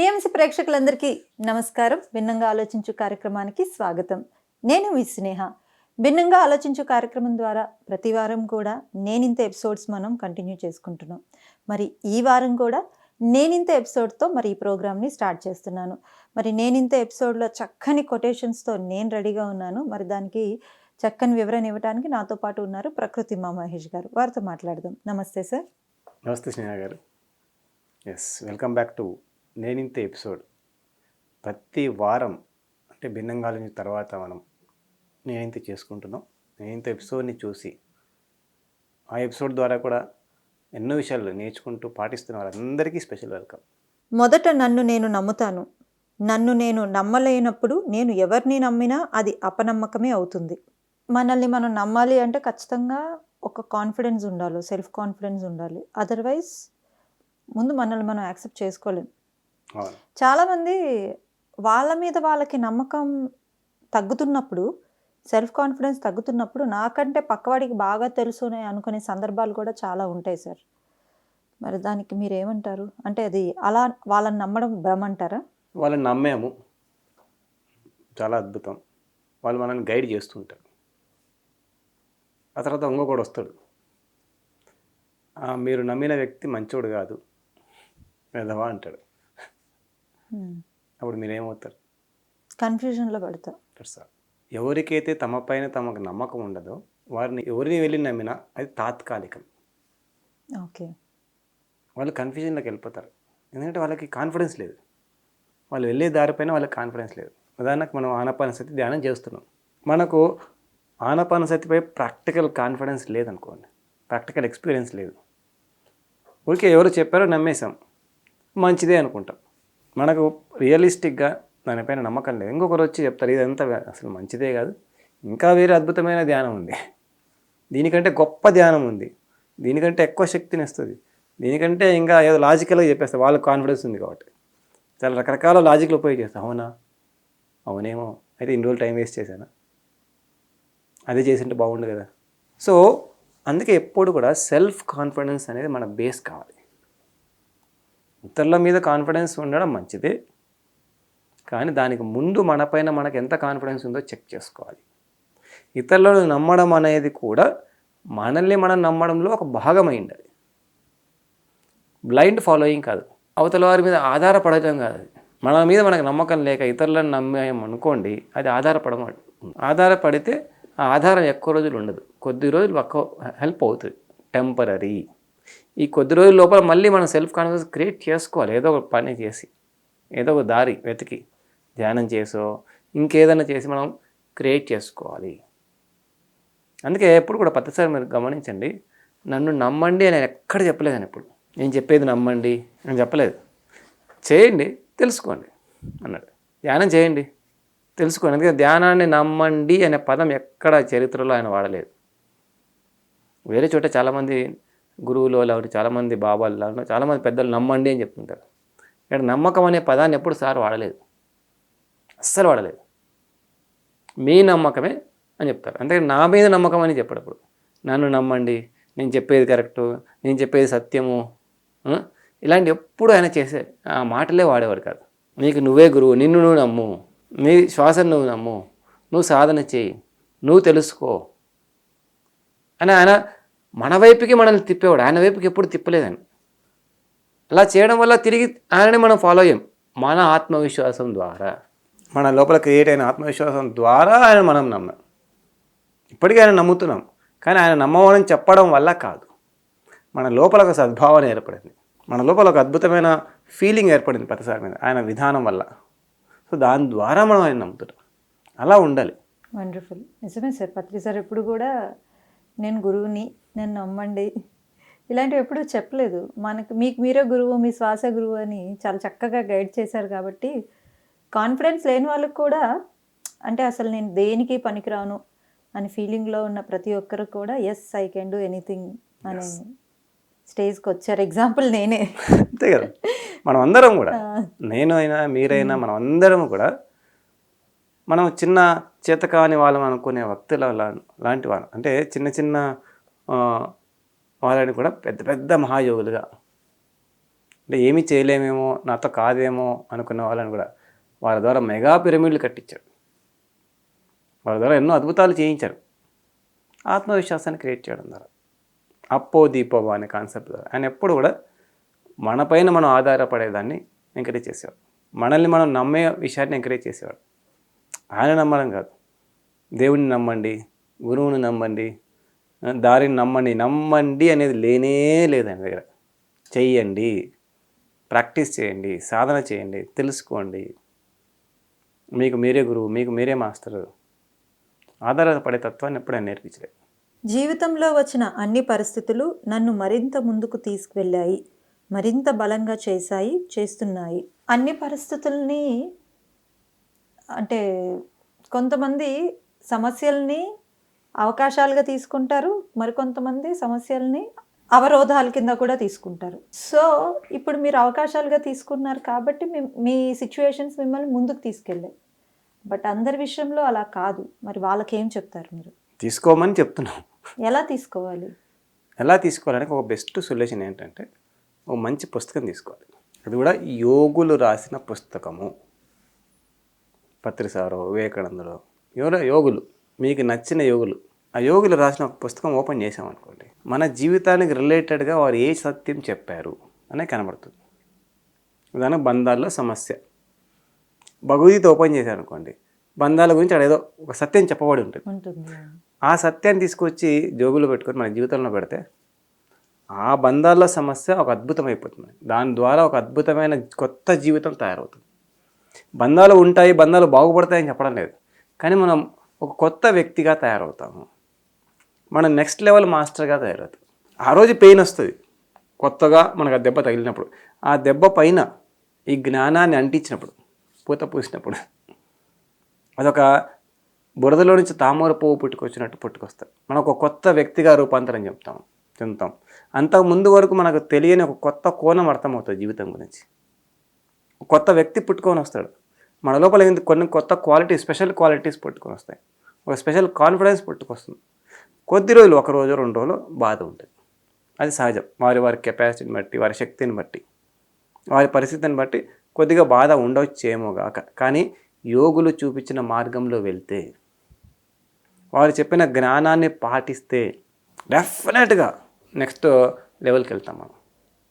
PMC ప్రేక్షకులందరికీ నమస్కారం. భిన్నంగా ఆలోచించు కార్యక్రమానికి స్వాగతం. నేను మీ స్నేహ. భిన్నంగా ఆలోచించు కార్యక్రమం ద్వారా ప్రతి వారం కూడా నేనింత ఎపిసోడ్స్ మనం కంటిన్యూ చేసుకుంటున్నాం. మరి ఈ వారం కూడా నేనింత ఎపిసోడ్తో మరి ఈ ప్రోగ్రామ్ని స్టార్ట్ చేస్తున్నాను. మరి నేనింత ఎపిసోడ్లో చక్కని కొటేషన్స్తో నేను రెడీగా ఉన్నాను. మరి దానికి చక్కని వివరణ ఇవ్వడానికి నాతో పాటు ఉన్నారు ప్రకృతి మా మహేష్ గారు. వారితో మాట్లాడదాం. నమస్తే సార్. నమస్తే స్నేహ గారు. ఎస్ వెల్కమ్ బ్యాక్ టు నేనింత ఎపిసోడ్. ప్రతి వారం అంటే భిన్నంగా లేని తర్వాత మనం నేనింత చేసుకుంటున్నాం నేనింత ఎపిసోడ్ని చూసి ఆ ఎపిసోడ్ ద్వారా కూడా ఎన్నో విషయాలు నేర్చుకుంటూ పాటిస్తున్న వాళ్ళందరికీ స్పెషల్ వెల్కమ్. మొదట నన్ను నేను నమ్ముతాను. నన్ను నేను నమ్మలేనప్పుడు నేను ఎవరిని నమ్మినా అది అపనమ్మకమే అవుతుంది. మనల్ని మనం నమ్మాలి అంటే ఖచ్చితంగా ఒక కాన్ఫిడెన్స్ ఉండాలి సెల్ఫ్ కాన్ఫిడెన్స్ ఉండాలి. అదర్వైజ్ ముందు మనల్ని మనం యాక్సెప్ట్ చేసుకోలేం. చాలామంది వాళ్ళ మీద వాళ్ళకి నమ్మకం తగ్గుతున్నప్పుడు సెల్ఫ్ కాన్ఫిడెన్స్ తగ్గుతున్నప్పుడు నాకంటే పక్కవాడికి బాగా తెలుసు అని అనుకునే సందర్భాలు కూడా చాలా ఉంటాయి సార్. మరి దానికి మీరు ఏమంటారు అంటే అది అలా వాళ్ళని నమ్మడం భ్రమ అంటారా? వాళ్ళని నమ్మాము. చాలా అద్భుతం. వాళ్ళు మనల్ని గైడ్ చేస్తుంటారు. ఆ తర్వాత ఇంకొకడు వస్తాడు. "ఆ, మీరు నమ్మిన వ్యక్తి మంచోడు కాదు. పెదవా అంటాడు. అప్పుడు మీరేమవుతారు? కన్ఫ్యూజన్లో పడతా. అంటారు సార్ ఎవరికైతే తమ పైన తమకు నమ్మకం ఉండదో వారిని ఎవరిని వెళ్ళి నమ్మినా అది తాత్కాలికం. ఓకే వాళ్ళు కన్ఫ్యూజన్లోకి వెళ్ళిపోతారు. ఎందుకంటే వాళ్ళకి కాన్ఫిడెన్స్ లేదు. వాళ్ళు వెళ్ళే దారిపైన వాళ్ళకి కాన్ఫిడెన్స్ లేదు. ఉదాహరణకు మనం ఆనపానసతి ధ్యానం చేస్తున్నాం. మనకు ఆనపానసతిపై ప్రాక్టికల్ కాన్ఫిడెన్స్ లేదనుకోండి. ప్రాక్టికల్ ఎక్స్పీరియన్స్ లేదు. ఊరికే ఎవరు చెప్పారో నమ్మేశాం. మంచిదే అనుకుంటాం. మనకు రియలిస్టిక్గా దానిపైన నమ్మకం లేదు. ఇంకొకరు వచ్చి చెప్తారు ఇదంతా అసలు మంచిదే కాదు. ఇంకా వేరే అద్భుతమైన ధ్యానం ఉంది. దీనికంటే గొప్ప ధ్యానం ఉంది. దీనికంటే ఎక్కువ శక్తిని ఇస్తుంది. దీనికంటే ఇంకా ఏదో లాజికల్గా చెప్పేస్తారు వాళ్ళకి కాన్ఫిడెన్స్ ఉంది కాబట్టి. చాలా రకరకాల లాజిక్లు ఉపయోగ అవునా? అవునేమో. అయితే ఇన్ని రోజులు టైం వేస్ట్ చేశానా? అదే చేసింటే బాగుండు కదా. సో అందుకే ఎప్పుడు కూడా సెల్ఫ్ కాన్ఫిడెన్స్ అనేది మన బేస్ కావాలి. ఇతరుల మీద కాన్ఫిడెన్స్ ఉండడం మంచిదే. కానీ దానికి ముందు మనపైన మనకు ఎంత కాన్ఫిడెన్స్ ఉందో చెక్ చేసుకోవాలి. ఇతరులను నమ్మడం అనేది కూడా మనల్ని మనం నమ్మడంలో ఒక భాగమైంది అది బ్లైండ్ ఫాలోయింగ్ కాదు. అవతల వారి మీద ఆధారపడటం కాదు మన మీద మనకు నమ్మకం లేక ఇతరులను నమ్మాం అనుకోండి అది ఆధారపడమ ఆధారపడితే ఆ ఆధారం ఎక్కువ రోజులు ఉండదు. కొద్ది రోజులు ఒక్క హెల్ప్ అవుతుంది. టెంపరీ ఈ కొద్ది రోజుల లోపల మళ్ళీ మనం సెల్ఫ్ కాన్ఫిడెన్స్ క్రియేట్ చేసుకోవాలి. ఏదో ఒక పని చేసి ఏదో ఒక దారి వెతికి ధ్యానం చేసో ఇంకేదైనా చేసి మనం క్రియేట్ చేసుకోవాలి. అందుకే ఎప్పుడు కూడా ప్రతిసారి మీరు గమనించండి నన్ను నమ్మండి అని ఎక్కడ చెప్పలేదు అని ఎప్పుడు. నేను చెప్పేది నమ్మండి అని చెప్పలేదు. చేయండి తెలుసుకోండి అన్నాడు. ధ్యానం చేయండి తెలుసుకోండి. అందుకే ధ్యానాన్ని నమ్మండి అనే పదం ఎక్కడ చరిత్రలో ఆయన వాడలేదు. వేరే చోట చాలామంది గురువులు లేకపోతే చాలామంది బాబాలు లేకుండా చాలామంది పెద్దలు నమ్మండి అని చెప్తుంటారు. ఇక్కడ నమ్మకం అనే పదాన్ని ఎప్పుడు సార్ వాడలేదు. అస్సలు వాడలేదు. మీ నమ్మకమే అని చెప్తారు. అంతే నా మీద నమ్మకం అని చెప్పేటప్పుడు నన్ను నమ్మండి నేను చెప్పేది కరెక్టు నేను చెప్పేది సత్యము ఇలాంటి ఎప్పుడు ఆయన చేసే ఆ మాటలే వాడేవాడు కాదు. నీకు నువ్వే గురువు నిన్ను నువ్వు నమ్ము నీ శ్వాసను నువ్వు నమ్ము నువ్వు సాధన చేయి నువ్వు తెలుసుకో అని ఆయన మన వైపుకి మనల్ని తిప్పేవాడు ఆయన వైపుకి ఎప్పుడు తిప్పలేదని. అలా చేయడం వల్ల తిరిగి ఆయనని మనం ఫాలో అయ్యాం. మన ఆత్మవిశ్వాసం ద్వారా. మన లోపల క్రియేట్ అయిన ఆత్మవిశ్వాసం ద్వారా ఆయన మనం నమ్మాం. ఇప్పటికీ ఆయన నమ్ముతున్నాం. కానీ ఆయన నమ్మమని చెప్పడం వల్ల కాదు. మన లోపల ఒక సద్భావన ఏర్పడింది. మన లోపల ఒక అద్భుతమైన ఫీలింగ్ ఏర్పడింది ప్రతిసారి మీద ఆయన విధానం వల్ల. సో దాని ద్వారా మనం ఆయన నమ్ముతున్నాం. అలా ఉండాలి. వండర్ఫుల్ నిజమే సార్. పత్రి సార్ ఎప్పుడు కూడా నేను గురువుని నేను నమ్మండి. ఇలాంటివి ఎప్పుడూ చెప్పలేదు. మనకు మీకు మీరే గురువు మీ శ్వాస గురువు అని చాలా చక్కగా గైడ్ చేశారు కాబట్టి కాన్ఫిడెన్స్ లేని వాళ్ళకి కూడా అంటే అసలు నేను దేనికి పనికిరాను అని ఫీలింగ్లో ఉన్న ప్రతి ఒక్కరు కూడా yes I can do anything అనే స్టేజ్కి వచ్చారు. ఎగ్జాంపుల్ నేనే. అంతే కదా. మనం అందరం కూడా నేను అయినా మీరైనా మనం అందరం కూడా మనం చిన్న చేత కాని వాళ్ళం అనుకునే వ్యక్తుల లాంటి వాళ్ళు. అంటే చిన్న చిన్న వాళ్ళని కూడా పెద్ద పెద్ద మహాయోగులుగా. అంటే ఏమీ చేయలేమేమో నాతో కాదేమో అనుకున్న వాళ్ళని కూడా వాళ్ళ ద్వారా మెగా పిరమిడ్లు కట్టించారు వాళ్ళ ద్వారా ఎన్నో అద్భుతాలు చేయించారు ఆత్మవిశ్వాసాన్ని క్రియేట్ చేయడం ద్వారా. అప్పో దీపోవా అనే కాన్సెప్ట్ ద్వారా. ఆయన ఎప్పుడు కూడా మనపైన మనం ఆధారపడేదాన్ని ఎంకరేజ్ చేసేవాడు. మనల్ని మనం నమ్మే విషయాన్ని ఎంకరేజ్ చేసేవాడు. ఆయన నమ్మడం కాదు. దేవుడిని నమ్మండి గురువుని నమ్మండి దారిని నమ్మండి నమ్మండి అనేది లేనే లేదు ఆయన దగ్గర. చెయ్యండి ప్రాక్టీస్ చేయండి సాధన చేయండి తెలుసుకోండి. మీకు మీరే గురువు మీకు మీరే మాస్టరు. ఆధారపడే తత్వాన్ని ఎప్పుడైనా నేర్పించలేదు. జీవితంలో వచ్చిన అన్ని పరిస్థితులు నన్ను మరింత ముందుకు తీసుకువెళ్ళాయి మరింత బలంగా చేశాయి చేస్తున్నాయి. అన్ని పరిస్థితుల్ని అంటే కొంతమంది సమస్యల్ని అవకాశాలుగా తీసుకుంటారు మరికొంతమంది సమస్యల్ని అవరోధాల కింద కూడా తీసుకుంటారు. సో ఇప్పుడు మీరు అవకాశాలుగా తీసుకున్నారు కాబట్టి మీ- మీ సిచ్యువేషన్స్ మిమ్మల్ని ముందుకు తీసుకెళ్ళాయి. బట్ అందరి విషయంలో అలా కాదు. మరి వాళ్ళకి ఏం చెప్తారు మీరు? తీసుకోమని చెప్తున్నాం. ఎలా తీసుకోవాలి? ఎలా తీసుకోవాలని ఒక బెస్ట్ సొల్యూషన్ ఏంటంటే ఒక మంచి పుస్తకం తీసుకోవాలి. అది కూడా యోగులు రాసిన పుస్తకము. పత్రిసారో వివేకానందులో. ఎవరో యోగులు మీకు నచ్చిన యోగులు. ఆ యోగులు రాసిన ఒక పుస్తకం ఓపెన్ చేసామనుకోండి మన జీవితానికి రిలేటెడ్గా వారు ఏ సత్యం చెప్పారు అనే కనబడుతుంది. ఉదాహరణ బంధాల్లో సమస్య. భగవద్గీత ఓపెన్ చేశారనుకోండి బంధాల గురించి అక్కడ ఏదో ఒక సత్యం చెప్పబడి ఉంటుంది. ఆ. సత్యాన్ని తీసుకొచ్చి జోబులో పెట్టుకొని మన జీవితంలో పెడితే ఆ బంధాల సమస్య ఒక అద్భుతం అయిపోతుంది దాని ద్వారా ఒక అద్భుతమైన కొత్త జీవితం తయారవుతుంది. బంధాలు ఉంటాయి బంధాలు బాగుపడతాయని చెప్పడం లేదు. కానీ మనం ఒక కొత్త వ్యక్తిగా తయారవుతాము. మనం నెక్స్ట్ లెవెల్ మాస్టర్గా తయారవుతాం. ఆ రోజు పెయిన్ వస్తుంది. కొత్తగా మనకు ఆ దెబ్బ తగిలినప్పుడు. ఆ దెబ్బ పైన ఈ జ్ఞానాన్ని అంటించినప్పుడు పూత పూసినప్పుడు అదొక బురదలో నుంచి తామర పువ్వు పుట్టుకొచ్చినట్టు పుట్టుకొస్తారు మనం ఒక కొత్త వ్యక్తిగా రూపాంతరం చెప్తాం చెందుతాం. అంతకు ముందు వరకు మనకు తెలియని ఒక కొత్త కోణం అర్థమవుతుంది జీవితం గురించి. కొత్త వ్యక్తి పుట్టుకొని వస్తాడు. మన లోపల ఏంది? కొన్ని కొత్త క్వాలిటీ స్పెషల్ క్వాలిటీస్ పుట్టుకొని వస్తాయి. ఒక స్పెషల్ కాన్ఫిడెన్స్ పుట్టుకొస్తుంది. కొద్ది రోజులు ఒక రోజు రెండు రోజులు బాధ ఉంటుంది. అది సహజం. వారి వారి కెపాసిటీని బట్టి వారి శక్తిని బట్టి వారి పరిస్థితిని బట్టి కొద్దిగా బాధ ఉండవచ్చేమో కాక కానీ యోగులు చూపించిన మార్గంలో వెళ్తే వారు చెప్పిన జ్ఞానాన్ని పాటిస్తే డెఫినెట్గా నెక్స్ట్ లెవెల్కి వెళ్తాం మనం.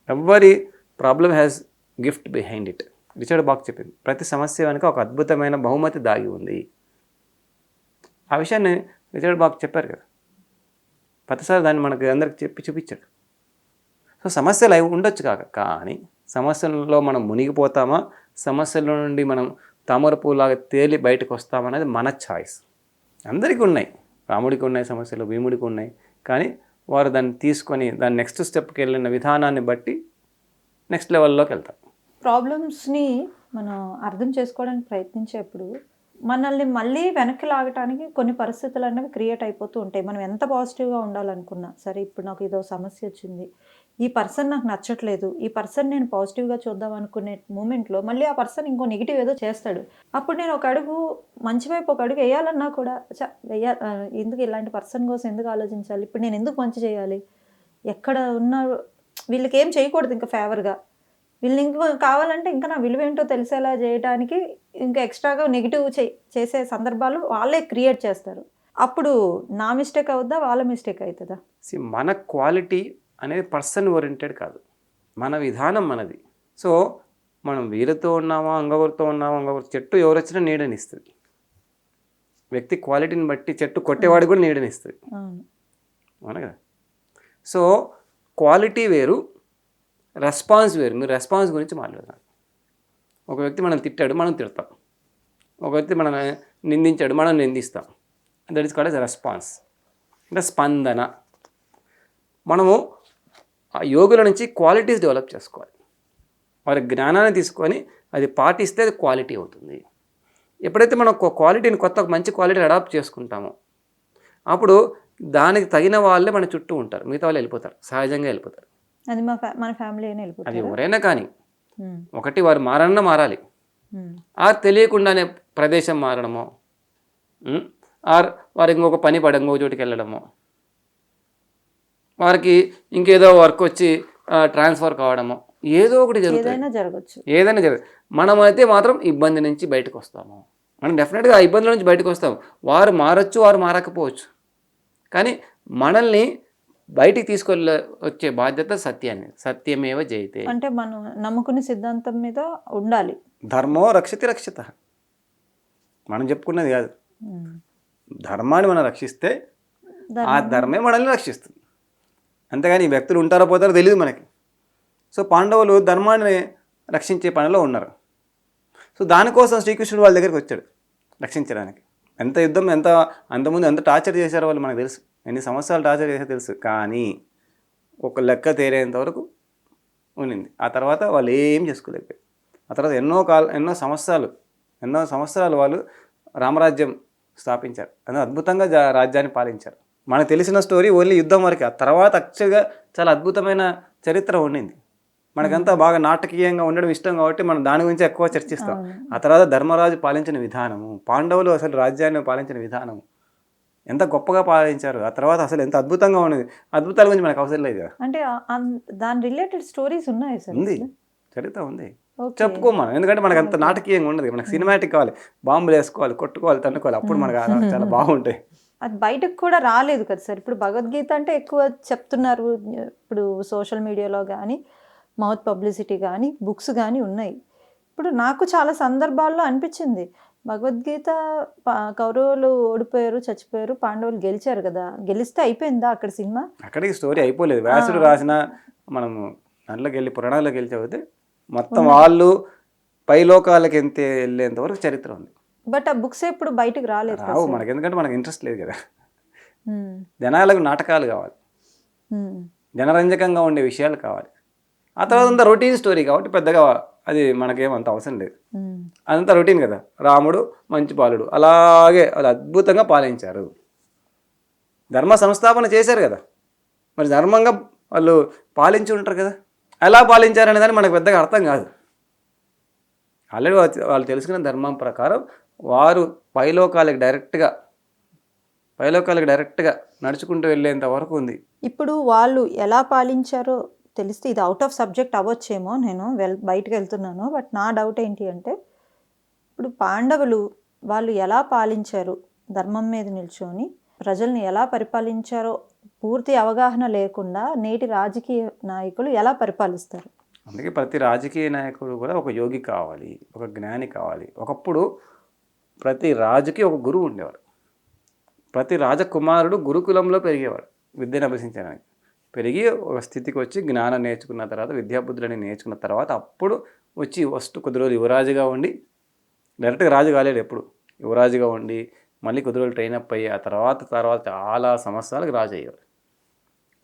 ఎవరి problem has gift behind it Richard Bach చెప్పింది. ప్రతి సమస్య వెనుక ఒక అద్భుతమైన బహుమతి దాగి ఉంది. ఆ విషయాన్ని రిచర్డ్ బాక్ చెప్పారు కదా. ప్రతిసారి దాన్ని మనకి అందరికి చెప్పి చూపించాడు. సో సమస్యలు అవి ఉండొచ్చు కాక కానీ సమస్యల్లో మనం మునిగిపోతామా? సమస్యల నుండి మనం తామర పూలాగా తేలి బయటకు వస్తామనేది మన ఛాయిస్. అందరికీ ఉన్నాయి. రాముడికి ఉన్నాయి సమస్యలు భీముడికి ఉన్నాయి. కానీ వారు దాన్ని తీసుకొని దాని నెక్స్ట్ స్టెప్కి వెళ్ళిన విధానాన్ని బట్టి నెక్స్ట్ లెవెల్లోకి వెళ్తారు ప్రాబ్లమ్స్ని మనం అర్థం చేసుకోవడానికి ప్రయత్నించేప్పుడు మనల్ని మళ్ళీ వెనక్కి లాగటానికి కొన్ని పరిస్థితులు అనేవి క్రియేట్ అయిపోతూ ఉంటాయి. మనం ఎంత పాజిటివ్గా ఉండాలనుకున్నా సరే ఇప్పుడు నాకు ఇదో సమస్య వచ్చింది ఈ పర్సన్ నాకు నచ్చట్లేదు ఈ పర్సన్ నేను పాజిటివ్గా చూద్దాం అనుకునే మూమెంట్లో మళ్ళీ ఆ పర్సన్ ఇంకో నెగిటివ్ ఏదో చేస్తాడు. అప్పుడు నేను ఒక అడుగు మంచి వైపు ఒక అడుగు వేయాలన్నా కూడా చ వెయ్య ఎందుకు ఇలాంటి పర్సన్ కోసం ఎందుకు ఆలోచించాలి? ఇప్పుడు నేను ఎందుకు మంచి చేయాలి? ఎక్కడ ఉన్న వీళ్ళకి ఏం చేయకూడదు ఇంకా ఫేవర్గా వీళ్ళు ఇంకో కావాలంటే ఇంకా నా విలువ ఏంటో తెలిసేలా చేయడానికి ఇంకా ఎక్స్ట్రాగా నెగిటివ్ చేసే సందర్భాలు వాళ్ళే క్రియేట్ చేస్తారు. అప్పుడు నా మిస్టేక్ అవుద్దా? వాళ్ళ మిస్టేక్ అవుతుందా? మన క్వాలిటీ అనేది పర్సన్ ఓరియంటెడ్ కాదు. మన విధానం మనది. సో మనం వీరితో ఉన్నామా అంగవరితో ఉన్నామా అంగవరి చెట్టు ఎవరు వచ్చినా నీడనిస్తుంది. వ్యక్తి క్వాలిటీని బట్టి చెట్టు కొట్టేవాడు కూడా నీడనిస్తుంది. అవునా కదా? సో క్వాలిటీ వేరు రెస్పాన్స్ వేరు. మీరు రెస్పాన్స్ గురించి మాట్లాడతారు. ఒక వ్యక్తి మనం తిట్టాడు మనం తిడతాం. ఒక వ్యక్తి మనం నిందించాడు మనం నిందిస్తాం. That is called as response అంటే స్పందన. మనము ఆ యోగుల నుంచి క్వాలిటీస్ డెవలప్ చేసుకోవాలి. వారి జ్ఞానాన్ని తీసుకొని అది పాటిస్తే అది క్వాలిటీ అవుతుంది. ఎప్పుడైతే మనం ఒక క్వాలిటీని కొత్త మంచి క్వాలిటీ అడాప్ట్ చేసుకుంటామో అప్పుడు దానికి తగిన వాళ్ళే మన చుట్టూ ఉంటారు. మిగతా వాళ్ళు వెళ్ళిపోతారు. సహజంగా వెళ్ళిపోతారు. అది మా మన ఫ్యామిలీ అది ఎవరైనా కానీ ఒకటి వారు మారన్నా మారాలి. ఆర్ తెలియకుండానే ప్రదేశం మారడమో ఆర్ వారికి ఇంకొక పని పడ ఇంకొక చోటికి వెళ్ళడమో వారికి ఇంకేదో వర్క్ వచ్చి ట్రాన్స్ఫర్ కావడమో ఏదో ఒకటి జరుగుతుంది ఏదైనా జరగచ్చు. ఏదైనా జరగదు మనం అయితే మాత్రం ఇబ్బంది నుంచి బయటకు వస్తాము. మనం డెఫినెట్గా ఆ ఇబ్బందుల నుంచి బయటకు వస్తాం వారు మారచ్చు వారు మారకపోవచ్చు. కానీ మనల్ని బయటికి తీసుకెళ్ళ వచ్చే బాధ్యత సత్యాన్ని సత్యమేవ జయితే. అంటే మనం నమ్ముకునే సిద్ధాంతం మీద ఉండాలి. ధర్మో రక్షతి రక్షిత. మనం చెప్పుకున్నది కాదు. ధర్మాన్ని మనం రక్షిస్తే ఆ ధర్మం- ధర్మే మనల్ని రక్షిస్తుంది. అంతేగాని ఈ వ్యక్తులు ఉంటారో పోతారో తెలియదు మనకి. సో పాండవులు ధర్మాన్ని రక్షించే పనిలో ఉన్నారు. సో దానికోసం శ్రీకృష్ణుడు వాళ్ళ దగ్గరికి వచ్చాడు రక్షించడానికి. ఎంత యుద్ధం ఎంత అంతకుముందు ఎంత టార్చర్ చేశారో వాళ్ళు మనకు తెలుసు. ఎన్ని సంవత్సరాలు టార్చర్ చేశారో తెలుసు. కానీ ఒక లెక్క తేలేంత వరకు ఉండింది ఆ తర్వాత వాళ్ళు ఏం చేసుకోలేకపోయారు. ఆ తర్వాత ఎన్నో కాల ఎన్నో సంవత్సరాలు ఎన్నో సంవత్సరాలు వాళ్ళు రామరాజ్యం స్థాపించారు. అది అద్భుతంగా రాజ్యాన్ని పాలించారు. మనకు తెలిసిన స్టోరీ ఓన్లీ యుద్ధం వరకే. ఆ తర్వాత యాక్చువల్గా చాలా అద్భుతమైన చరిత్ర ఉండింది మనకంతా బాగా నాటకీయంగా ఉండడం ఇష్టం కాబట్టి మనం దాని గురించి ఎక్కువ చర్చిస్తాం. ఆ తర్వాత ధర్మరాజు పాలించిన విధానము పాండవులు అసలు రాజ్యాన్ని పాలించిన విధానము ఎంత గొప్పగా పాలించారు. ఆ తర్వాత అసలు ఎంత అద్భుతంగా ఉన్నది. అద్భుతాల గురించి మనకు అవసరం లేదు కదా. అంటే దాని రిలేటెడ్ స్టోరీస్ ఉన్నాయి సార్ ఉంది. చరిత్ర ఉంది. చెప్పుకో మనం. ఎందుకంటే మనకు అంత నాటకీయంగా ఉండదు మనకు సినిమాటిక్ కావాలి. బాంబులు వేసుకోవాలి కొట్టుకోవాలి తన్నుకోవాలి. అప్పుడు మనకు చాలా బాగుంటాయి. అది బయటకు కూడా రాలేదు కదా సార్. ఇప్పుడు భగవద్గీత అంటే ఎక్కువ చెప్తున్నారు. ఇప్పుడు సోషల్ మీడియాలో కానీ మౌత్ పబ్లిసిటీ కానీ బుక్స్ కానీ ఉన్నాయి. ఇప్పుడు నాకు చాలా సందర్భాల్లో అనిపించింది. భగవద్గీత కౌరవులు ఓడిపోయారు చచ్చిపోయారు పాండవులు గెలిచారు కదా. గెలిస్తే అయిపోయిందా అక్కడ సినిమా? అక్కడికి స్టోరీ అయిపోలేదు. వ్యాసుడు రాసిన మనము దాంట్లోకి వెళ్ళి పురాణాల్లోకి వెళ్ళి చదివితే మొత్తం వాళ్ళు పైలోకాలకి ఎంత వెళ్ళేంత వరకు చరిత్ర ఉంది. బట్ ఆ బుక్స్ ఎప్పుడు బయటకు రాలేదు రావు. మనకి ఎందుకంటే మనకి ఇంట్రెస్ట్ లేదు కదా. జనాలకు నాటకాలు కావాలి. జనరంజకంగా ఉండే విషయాలు కావాలి. ఆ తర్వాత అంతా రొటీన్ స్టోరీ కాబట్టి పెద్దగా అది మనకేం అంత అవసరం లేదు. అదంతా రొటీన్ కదా. రాముడు మంచి బాలుడు అలాగే వాళ్ళు అద్భుతంగా పాలించారు. ధర్మ సంస్థాపన చేశారు కదా. మరి ధర్మంగా వాళ్ళు పాలించి ఉంటారు కదా. ఎలా పాలించారు అనే దాన్ని మనకు పెద్దగా అర్థం కాదు. ఆల్రెడీ వాళ్ళు తెలుసుకున్న ధర్మం ప్రకారం వారు పైలోకాలకు డైరెక్ట్గా పైలోకాలకు డైరెక్ట్గా నడుచుకుంటూ వెళ్ళేంత వరకు ఉంది. ఇప్పుడు వాళ్ళు ఎలా పాలించారో తెలిస్తే ఇది అవుట్ ఆఫ్ సబ్జెక్ట్ అవ్వచ్చేమో నేను వెల్ బయటకు వెళ్తున్నాను. బట్ నా డౌట్ ఏంటి అంటే ఇప్పుడు పాండవులు వాళ్ళు ఎలా పాలించారు ధర్మం మీద నిల్చొని ప్రజల్ని ఎలా పరిపాలించారో పూర్తి అవగాహన లేకుండా నేటి రాజకీయ నాయకులు ఎలా పరిపాలిస్తారు? అందుకే ప్రతి రాజకీయ నాయకుడు కూడా ఒక యోగి కావాలి ఒక జ్ఞాని కావాలి. ఒకప్పుడు ప్రతి రాజుకి ఒక గురువు ఉండేవాడు ప్రతి రాజకుమారుడు గురుకులంలో పెరిగేవాడు విద్యను అభ్యసించడానికి. పెరిగి ఒక స్థితికి వచ్చి జ్ఞానం నేర్చుకున్న తర్వాత విద్యాబుద్ధులని నేర్చుకున్న తర్వాత అప్పుడు వచ్చి ఫస్ట్ కొద్ది రోజులు యువరాజుగా ఉండి డైరెక్ట్గా రాజు కాలేడు ఎప్పుడు. యువరాజుగా ఉండి మళ్ళీ కొద్ది రోజులు ట్రైన్ అప్ అయ్యి ఆ తర్వాత తర్వాత చాలా సంవత్సరాలకు రాజు అయ్యేవాడు.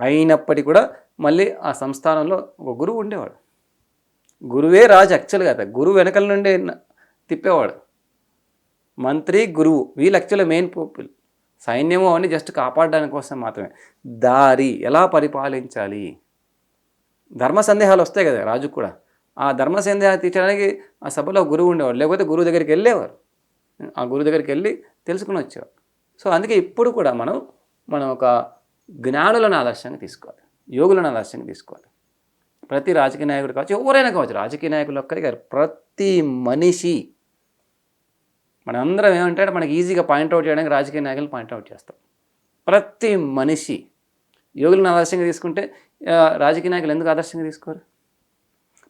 అయినప్పటికీ కూడా మళ్ళీ ఆ సంస్థానంలో ఒక గురువు ఉండేవాడు. గురువే రాజు యాక్చువల్గా అయితే గురువు వెనకల నుండి తిప్పేవాడు. మంత్రి గురువు. వీళ్ళు యాక్చువల్గా మెయిన్ పీపుల్ సైన్యము అని జస్ట్ కాపాడడానికి కోసం మాత్రమే. దారి ఎలా పరిపాలించాలి? ధర్మ సందేహాలు వస్తాయి కదా రాజుకు కూడా. ఆ ధర్మ సందేహాలు తీర్చడానికి ఆ సభలో గురువు ఉండేవాడు లేకపోతే గురువు దగ్గరికి వెళ్ళేవారు. ఆ గురువు దగ్గరికి వెళ్ళి తెలుసుకుని వచ్చేవారు. సో అందుకే ఇప్పుడు కూడా మనం మనం ఒక జ్ఞానులను ఆదర్శంగా తీసుకోవాలి. యోగులను ఆదర్శంగా తీసుకోవాలి. ప్రతి రాజకీయ నాయకుడు కావచ్చు ఎవరైనా కావచ్చు రాజకీయ నాయకులు ఒక్కరి గారు ప్రతి మనిషి మనందరం ఏమంటే మనకి ఈజీగా పాయింట్అవుట్ చేయడానికి రాజకీయ నాయకులు పాయింట్అవుట్ చేస్తాం. ప్రతి మనిషి యోగులను ఆదర్శంగా తీసుకుంటే రాజకీయ నాయకులు ఎందుకు ఆదర్శంగా తీసుకోరు?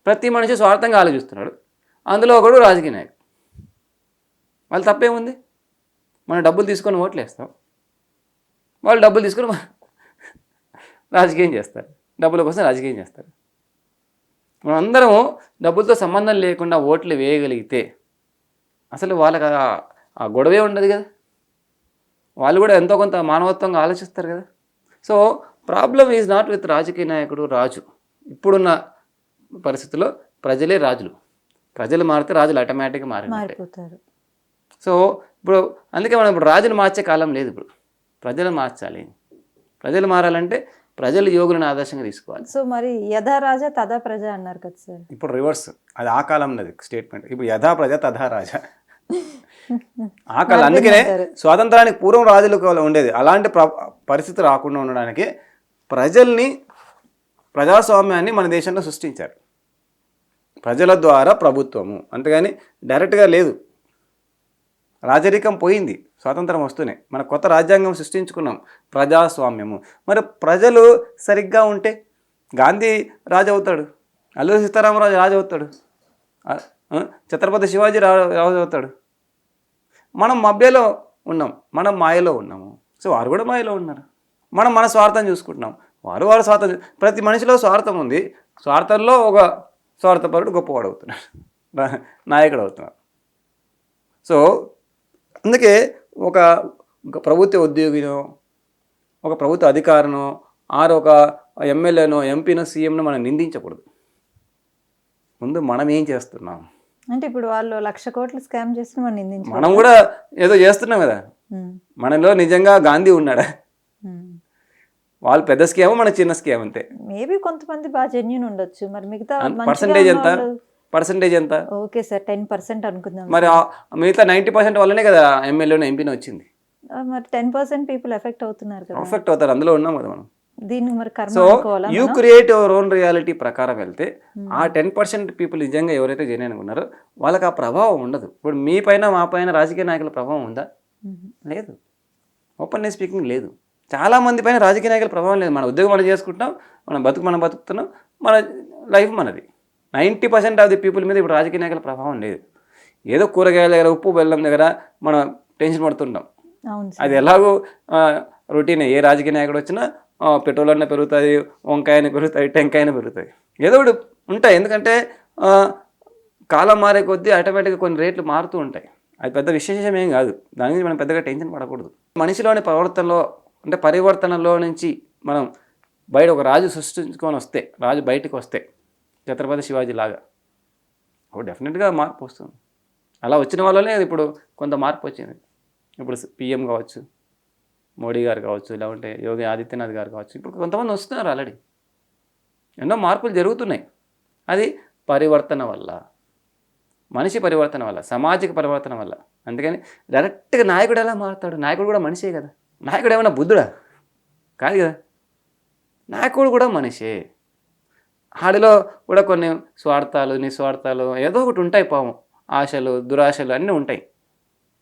ప్రతి మనిషి స్వార్థంగా ఆలోచిస్తున్నాడు. అందులో ఒకడు రాజకీయ నాయకుడు. వాళ్ళు తప్పేముంది? మనం డబ్బులు తీసుకొని ఓట్లు వేస్తాం వాళ్ళు డబ్బులు తీసుకొని రాజకీయం చేస్తారు. డబ్బుల కోసం రాజకీయం చేస్తారు. మనం డబ్బులతో సంబంధం లేకుండా ఓట్లు వేయగలిగితే అసలు వాళ్ళకి ఆ- గొడవే ఉండదు కదా. వాళ్ళు కూడా ఎంతో కొంత మానవత్వంగా ఆలోచిస్తారు కదా. So problem is not with రాజకీయ నాయకుడు రాజు. ఇప్పుడున్న పరిస్థితుల్లో ప్రజలే రాజులు. ప్రజలు మారితే రాజులు ఆటోమేటిక్గా మారినట్టే మారిపోతారు. సో ఇప్పుడు అందుకే మనం ఇప్పుడు రాజును మార్చే కాలం లేదు ఇప్పుడు. ప్రజలు మార్చాలి. ప్రజలు మారాలంటే ప్రజలు యోగులను ఆదర్శంగా తీసుకోవాలి. సో మరి యథా రాజా తదా ప్రజ అన్నారు కదా సార్. ఇప్పుడు రివర్స్ అది ఆ కాలంలోది స్టేట్మెంట్ ఇప్పుడు యథా ప్రజ తథా రాజా. ఆ కాలం అందుకనే. స్వాతంత్రానికి పూర్వం రాజులకు ఉండేది అలాంటి ప్ర పరిస్థితి రాకుండా ఉండడానికి ప్రజల్ని ప్రజాస్వామ్యాన్ని మన దేశంలో సృష్టించారు. ప్రజల ద్వారా ప్రభుత్వము. అంతేగాని డైరెక్ట్గా లేదు. రాజరికం పోయింది. స్వాతంత్రం వస్తూనే. మన కొత్త రాజ్యాంగం సృష్టించుకున్నాం. ప్రజాస్వామ్యము. మరి ప్రజలు సరిగ్గా ఉంటే గాంధీ రాజు అవుతాడు అల్లూరి సీతారామరాజు రాజు అవుతాడు ఛత్రపతి శివాజీ రా రాజు అవుతాడు మనం మభ్యలో ఉన్నాం. మనం మాయలో ఉన్నాము. సో వారు కూడా మాయలో ఉన్నారు. మనం మన స్వార్థం చూసుకుంటున్నాం. వారు వారు స్వార్థం ప్రతి మనిషిలో స్వార్థం ఉంది. స్వార్థంలో ఒక స్వార్థపరుడు గొప్పవాడు అవుతున్నాడు. నాయకుడు అవుతున్నాడు. సో అందుకే ఒక ప్రభుత్వ ఉద్యోగినో ఒక ప్రభుత్వ అధికారినో ఆరు ఒక ఎమ్మెల్యేనో ఎంపీనో సీఎంను మనం నిందించకూడదు. ముందు మనం ఏం చేస్తున్నాం? అంటే ఇప్పుడు వాళ్ళు లక్ష కోట్లు స్కామ్ చేసిన మనం మనం కూడా ఏదో చేస్తున్నాం కదా. మనలో నిజంగా గాంధీ ఉన్నాడా? వాళ్ళు పెద్ద స్కీమ్ మన చిన్న స్కీమ్ అంతే. మేబీ కొంతమంది బాగా జెన్యున్ ఉండొచ్చు. మరి మిగతా పర్సంటేజ్ ఎంత? పర్సంటేజ్ ఎంత? ఓకే సార్ టెన్ పర్సెంట్ అనుకుందాం మరి మిగతా నైంటీ పర్సెంట్ వల్లనే కదా ఎమ్మెల్యేను ఎంపీని వచ్చింది. మరి టెన్ పర్సెంట్ పీపుల్ ఎఫెక్ట్ అవుతున్నారు కదా. పర్ఫెక్ట్ అవుతారు అందులో ఉన్నాం కదా మనం. దీన్ని మరి కర్మ so you create your own reality ప్రకారం వెళ్తే ఆ టెన్ పర్సెంట్ పీపుల్ నిజంగా ఎవరైతే జెన్యున్ ఉన్నారో వాళ్ళకి ఆ ప్రభావం ఉండదు. ఇప్పుడు మీ పైన మా పైన రాజకీయ నాయకుల ప్రభావం ఉందా? మ్మ్. లేదు. ఓపెన్ స్పీకింగ్ లేదు. చాలా మంది పైన రాజకీయ నాయకుల ప్రభావం లేదు. మన ఉద్యోగం మనం చేసుకుంటాం మన బతుకు మనం బతుకుతున్నాం మన లైఫ్ మనది. Ninety percent of the people మీద ఇప్పుడు రాజకీయ నాయకుల ప్రభావం లేదు. ఏదో కూరగాయల దగ్గర ఉప్పు బెల్లం దగ్గర మనం టెన్షన్ పడుతుంటాం. అది ఎలాగో రొటీన్ ఏ రాజకీయ నాయకుడు వచ్చినా పెట్రోల్ అన్న పెరుగుతుంది వంకాయన పెరుగుతాయి టెంకాయన పెరుగుతాయి. ఏదో ఒకటి ఉంటాయి. ఎందుకంటే కాలం మారే కొద్దీ ఆటోమేటిక్గా కొన్ని రేట్లు మారుతూ ఉంటాయి. అది పెద్ద విశేషం ఏం కాదు. దాని గురించి మనం పెద్దగా టెన్షన్ పడకూడదు. మనిషిలోని ప్రవర్తనలో అంటే పరివర్తనలో నుంచి మనం బయట ఒక రాజు సృష్టించుకొని వస్తే రాజు బయటకు వస్తే ఛత్రపతి శివాజీ లాగా అప్పుడు డెఫినెట్గా మార్పు వస్తుంది. అలా వచ్చిన వల్లనే అది ఇప్పుడు కొంత మార్పు వచ్చింది. ఇప్పుడు పిఎం కావచ్చు మోడీ గారు కావచ్చు లేకుంటే యోగి ఆదిత్యనాథ్ గారు కావచ్చు. ఇప్పుడు కొంతమంది వస్తున్నారు ఆల్రెడీ. ఎన్నో మార్పులు జరుగుతున్నాయి. అది పరివర్తన వల్ల మనిషి పరివర్తన వల్ల సామాజిక పరివర్తన వల్ల. అందుకని డైరెక్ట్గా నాయకుడు ఎలా మారుతాడు? నాయకుడు కూడా మనిషే కదా. నాయకుడు ఏమైనా బుద్ధుడా? కాదు కదా. నాయకుడు కూడా మనిషే. ఆడిలో కూడా కొన్ని స్వార్థాలు నిస్వార్థాలు ఏదో ఒకటి ఉంటాయి పాము ఆశలు దురాశలు అన్నీ ఉంటాయి.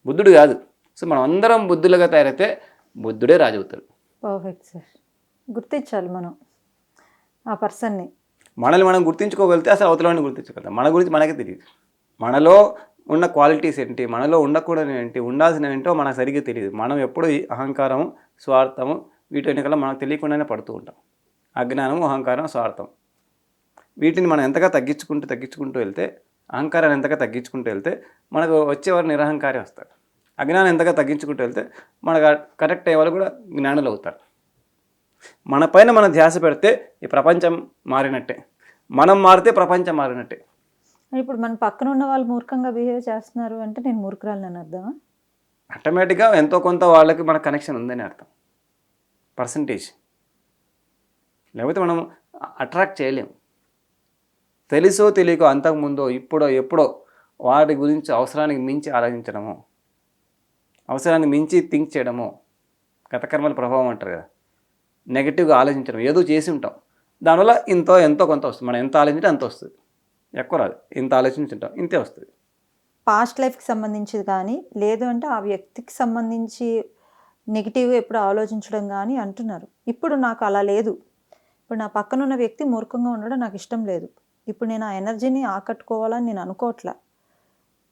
బుద్ధుడు కాదు. సో మనం అందరం బుద్ధులుగా తయారైతే బుద్ధుడే రాజు అవుతాడు పర్ఫెక్ట్ సార్ గుర్తించాలి మనం ఆ పర్సన్ని మనల్ని మనం గుర్తించుకోగలిగితే అసలు అవతలని గుర్తించగలుగుతాం. మన గురించి మనకే తెలియదు మనలో ఉన్న క్వాలిటీస్ ఏంటి? మనలో ఉండకూడని ఏంటి? ఉండాల్సినవి ఏంటో మనకు సరిగ్గా తెలియదు మనం ఎప్పుడు ఈ అహంకారము స్వార్థము వీటి వెనుకల మనకు తెలియకుండానే పడుతూ ఉంటాం. అజ్ఞానము అహంకారం స్వార్థం. వీటిని మనం ఎంతగా తగ్గించుకుంటూ తగ్గించుకుంటూ వెళ్తే అహంకారాన్ని ఎంతగా తగ్గించుకుంటూ వెళ్తే మనకు వచ్చేవారు నిరహంకారి వస్తారు. అజ్ఞానం ఎంతగా తగ్గించుకుంటూ వెళ్తే మనకు కరెక్ట్ అయ్యే వాళ్ళు కూడా జ్ఞానులు అవుతారు. మన పైన మనం ధ్యాస పెడితే ఈ ప్రపంచం మారినట్టే. మనం మారితే ప్రపంచం మారినట్టే. ఇప్పుడు మన పక్కన ఉన్న వాళ్ళు మూర్ఖంగా బిహేవ్ చేస్తున్నారు అంటే నేను మూర్ఖురాలని అని అర్థమా? ఆటోమేటిక్గా ఎంతో కొంత వాళ్ళకి మన కనెక్షన్ ఉందని అర్థం. పర్సంటేజ్ లేకపోతే మనం అట్రాక్ట్ చేయలేం. తెలుసో తెలియకో అంతకుముందో ఇప్పుడో ఎప్పుడో వాటి గురించి అవసరానికి మించి ఆలోచించడము అవసరాన్ని మించి థింక్ చేయడము గతకర్మల ప్రభావం అంటారు కదా. నెగటివ్గా ఆలోచించడం ఏదో చేసి ఉంటాం. దానివల్ల ఇంతో ఎంతో కొంత వస్తుంది. మనం ఎంత ఆలోచించితే అంత వస్తుంది. ఎక్కువ రాదు. ఇంత ఆలోచించుంటాం ఇంతే వస్తుంది. పాస్ట్ లైఫ్కి సంబంధించి కానీ లేదు అంటే ఆ వ్యక్తికి సంబంధించి నెగిటివ్ ఎప్పుడు ఆలోచించడం కానీ అంటున్నారు. ఇప్పుడు నాకు అలా లేదు. ఇప్పుడు నా పక్కన ఉన్న వ్యక్తి మూర్ఖంగా ఉండడం నాకు ఇష్టం లేదు. ఇప్పుడు నేను ఆ ఎనర్జీని ఆకట్టుకోవాలని నేను అనుకోవట్లా.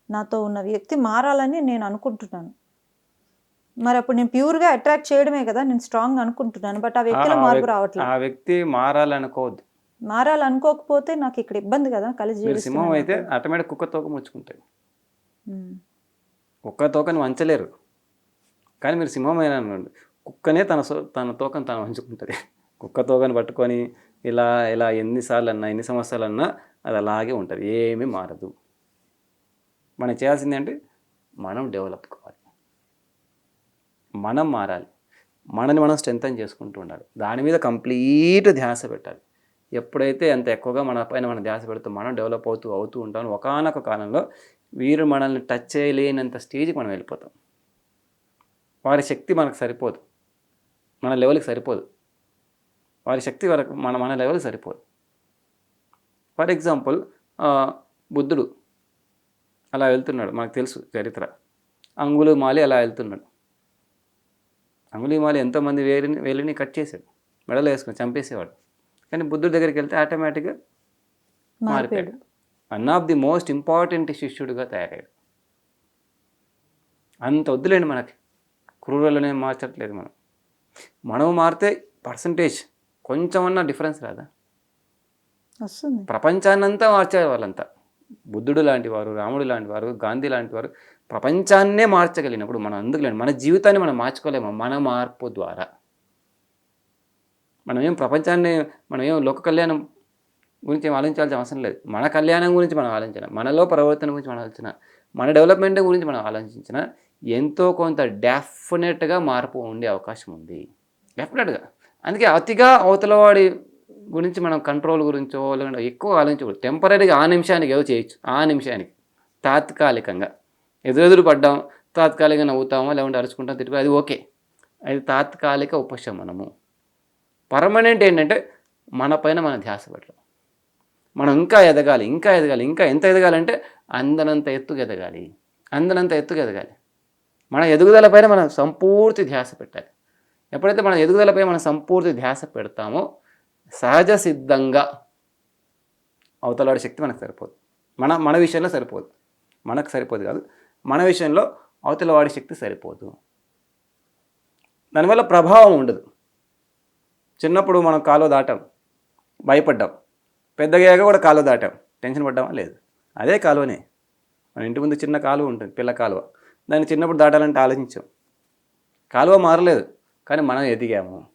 నాతో ఉన్న వ్యక్తి మారాలని నేను అనుకుంటున్నాను. మరి అప్పుడు నేను ప్యూర్గా అట్రాక్ట్ చేయడమే కదా నేను స్ట్రాంగ్ అనుకుంటున్నాను బట్ ఆ వ్యక్తిలో మార్పు రావట్లేదు. ఆ వ్యక్తి మారాలనుకోవద్దు. మారాలనుకోకపోతే నాకు ఇక్కడ ఇబ్బంది కదా కలిసి సింహం. అయితే ఆటోమేటిక్ కుక్క తోక ముచ్చుకుంటాయి. ఉమ్. కుక్క తోకని వంచలేరు. కానీ మీరు సింహం అయినా అనుకోండి కుక్కనే తన తన తోకను తను వంచుకుంటుంది. కుక్క తోకని పట్టుకొని ఇలా ఇలా ఎన్నిసార్లు అన్నా ఎన్ని సంవత్సరాలు అన్నా అది అలాగే ఉంటుంది ఏమీ మారదు. మనం చేయాల్సింది అంటే మనం డెవలప్ మనం మారాలి. మనని మనం స్ట్రెంగ్తన్ చేసుకుంటూ ఉండాలి. దాని మీద కంప్లీట్ ధ్యాస పెట్టాలి. ఎప్పుడైతే అంత ఎక్కువగా మన పైన మనం ధ్యాస పెడుతూ మనం డెవలప్ అవుతూ అవుతూ ఉంటాం ఒకనొక కాలంలో వీరు మనల్ని టచ్ చేయలేనంత స్టేజ్కి మనం వెళ్ళిపోతాం. వారి శక్తి మనకు సరిపోదు. మన లెవెల్కి సరిపోదు. వారి శక్తి వరకు మన మన లెవెల్కి సరిపోదు. ఫర్ ఎగ్జాంపుల్ బుద్ధుడు అలా వెళ్తున్నాడు. మనకు తెలుసు చరిత్ర. అంగులు మాలి అలా వెళ్తున్నాడు. అంగుళి మాలి ఎంతోమంది వేలిని వేలిని కట్ చేశాడు మెడలో వేసుకుని చంపేసేవాడు కానీ బుద్ధుడి దగ్గరికి వెళ్తే ఆటోమేటిక్గా మారిపోయాడు. మారిపోయాడు. One of the most important శిష్యుడిగా తయారయ్యాడు. అంత వద్దులేండి మనకి. క్రూరలనే మార్చట్లేదు మనం. మనం మారితే పర్సంటేజ్ కొంచెమన్నా డిఫరెన్స్ రాదా? వస్తుంది. ప్రపంచాన్నంతా మార్చారు వాళ్ళంతా బుద్ధుడు లాంటి వారు రాముడు లాంటి వారు గాంధీ లాంటి వారు ప్రపంచాన్నే మార్చగలిగినప్పుడు మనం అందుకులేండి మన జీవితాన్ని మనం మార్చుకోలేము మన మార్పు ద్వారా. మనమేం ప్రపంచాన్ని మనమేం లోక కళ్యాణం గురించి ఆలోచించాల్సిన అవసరం లేదు. మన కళ్యాణం గురించి మనం ఆలోచన మనలో ప్రవర్తన గురించి మనం ఆలోచన మన డెవలప్మెంట్ గురించి మనం ఆలోచించిన ఎంతో కొంత డెఫినెట్గా మార్పు ఉండే అవకాశం ఉంది. డెఫినెట్గా. అందుకే అతిగా అవతల వాడి గురించి మనం కంట్రోల్ గురించో లేదంటే ఎక్కువ ఆలోచించకూడదు. టెంపరీగా ఆ నిమిషానికి ఏదో చేయొచ్చు? ఆ నిమిషానికి తాత్కాలికంగా. ఎదురెదురు పడ్డాం తాత్కాలికంగా నవ్వుతామో లేకుంటే అరుచుకుంటాం తిరిగి అది ఓకే. అది తాత్కాలిక ఉపశమనము. పర్మనెంట్ ఏంటంటే మన పైన మన ధ్యాస పెట్టడం మనం ఇంకా ఎదగాలి ఇంకా ఎదగాలి ఇంకా ఎంత ఎదగాలంటే అందనంత ఎత్తుకు ఎదగాలి అందనంత ఎత్తుకు ఎదగాలి. మన ఎదుగుదలపైన మనం సంపూర్తి ధ్యాస పెట్టాలి. ఎప్పుడైతే మన ఎదుగుదలపై మనం సంపూర్తి ధ్యాస పెడతామో సహజ సిద్ధంగా అవతలాడి శక్తి మనకు సరిపోదు. మన మన విషయంలో సరిపోదు. మనకు సరిపోదు కాదు. మన విషయంలో అవతల వాడి శక్తి సరిపోదు. దానివల్ల ప్రభావం ఉండదు. చిన్నప్పుడు మనం కాలువ దాటాం భయపడ్డాం. పెద్దగా కూడా కాలువ దాటాం. టెన్షన్ పడ్డామా? లేదు. అదే కాలువనే. మన ఇంటి ముందు చిన్న కాలువ ఉంటుంది పిల్ల కాలువ. దాన్ని చిన్నప్పుడు దాటాలంటే ఆలోచించాం. కాలువ మారలేదు కానీ మనం ఎదిగాము.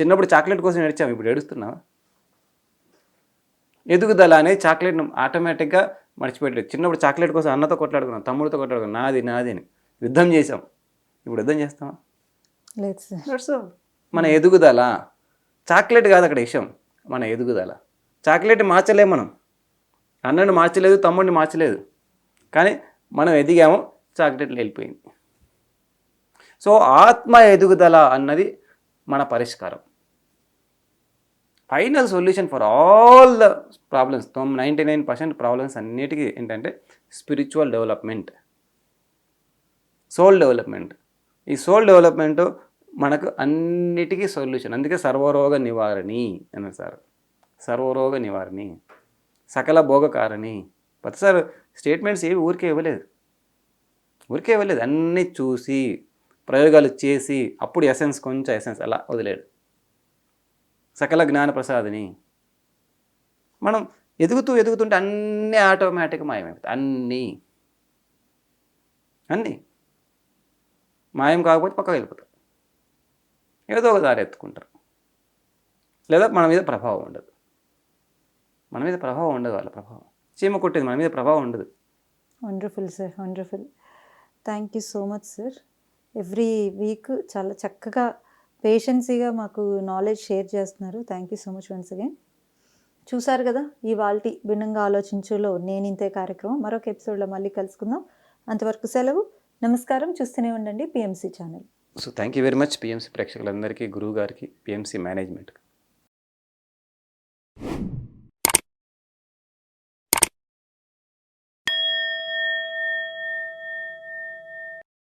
చిన్నప్పుడు చాక్లెట్ కోసం ఏడ్చాము ఇప్పుడు ఏడుస్తున్నావా? ఎదుగుదల అనేది చాక్లెట్ను ఆటోమేటిక్గా మర్చిపెట్టలేదు చిన్నప్పుడు చాక్లెట్ కోసం అన్నతో కొట్లాడుకున్నాం తమ్ముడితో కొట్లాడుకున్నాం. నాది నాది అని యుద్ధం చేసాం ఇప్పుడు యుద్ధం చేస్తామా లేదు మన ఎదుగుదల చాక్లెట్ కాదు అక్కడ విషయం. మన ఎదుగుదల. చాక్లెట్ మార్చలేము మనం. అన్నని మార్చలేదు తమ్ముడిని మార్చలేదు. కానీ మనం ఎదిగాము చాక్లెట్లు వెళ్ళిపోయింది. సో ఆత్మ ఎదుగుదల అన్నది మన పరిష్కారం. Final solution for all the problems. Ninety nine percent problems అన్నిటికీ ఏంటంటే స్పిరిచువల్ డెవలప్మెంట్. Soul development. ఈ సోల్ డెవలప్మెంట్ మనకు అన్నిటికీ సొల్యూషన్. అందుకే సర్వరోగ నివారణి అన్నారు సార్. సర్వరోగ నివారణి. సకల భోగకారణి ప్రతిసారి స్టేట్మెంట్స్ ఏవి ఊరికే ఇవ్వలేదు. ఊరికే ఇవ్వలేదు. అన్నీ చూసి ప్రయోగాలు చేసి అప్పుడు ఎసెన్స్ కొంచెం ఎసెన్స్ అలా వదిలేడు. సకల జ్ఞాన ప్రసాదిని మనం ఎదుగుతూ ఎదుగుతుంటే అన్నీ ఆటోమేటిక్గా మాయమైపోతాయి. అన్నీ. అన్నీ. మాయం కాకపోతే పక్కకు వెళ్ళిపోతారు. ఏదో ఒక దారి ఎత్తుకుంటారు. లేదా మన మీద ప్రభావం ఉండదు. మన మీద ప్రభావం ఉండదు వాళ్ళ ప్రభావం. చీమ కొట్టేది మన మీద ప్రభావం ఉండదు. Wonderful sir wonderful thank you so much sir every week చాలా చక్కగా పేషెన్సీగా మాకు నాలెడ్జ్ షేర్ చేస్తున్నారు. Thank you so much once again చూసారు కదా ఈ వాల్టి భిన్నంగా ఆలోచించులో నేను ఇంతే కార్యక్రమం. మరొక ఎపిసోడ్లో మళ్ళీ కలుసుకుందాం. అంతవరకు సెలవు. నమస్కారం. చూస్తూనే ఉండండి PMC channel so thank you very much PMC ప్రేక్షకులందరికీ గురువు గారికి పిఎంసీ మేనేజ్మెంట్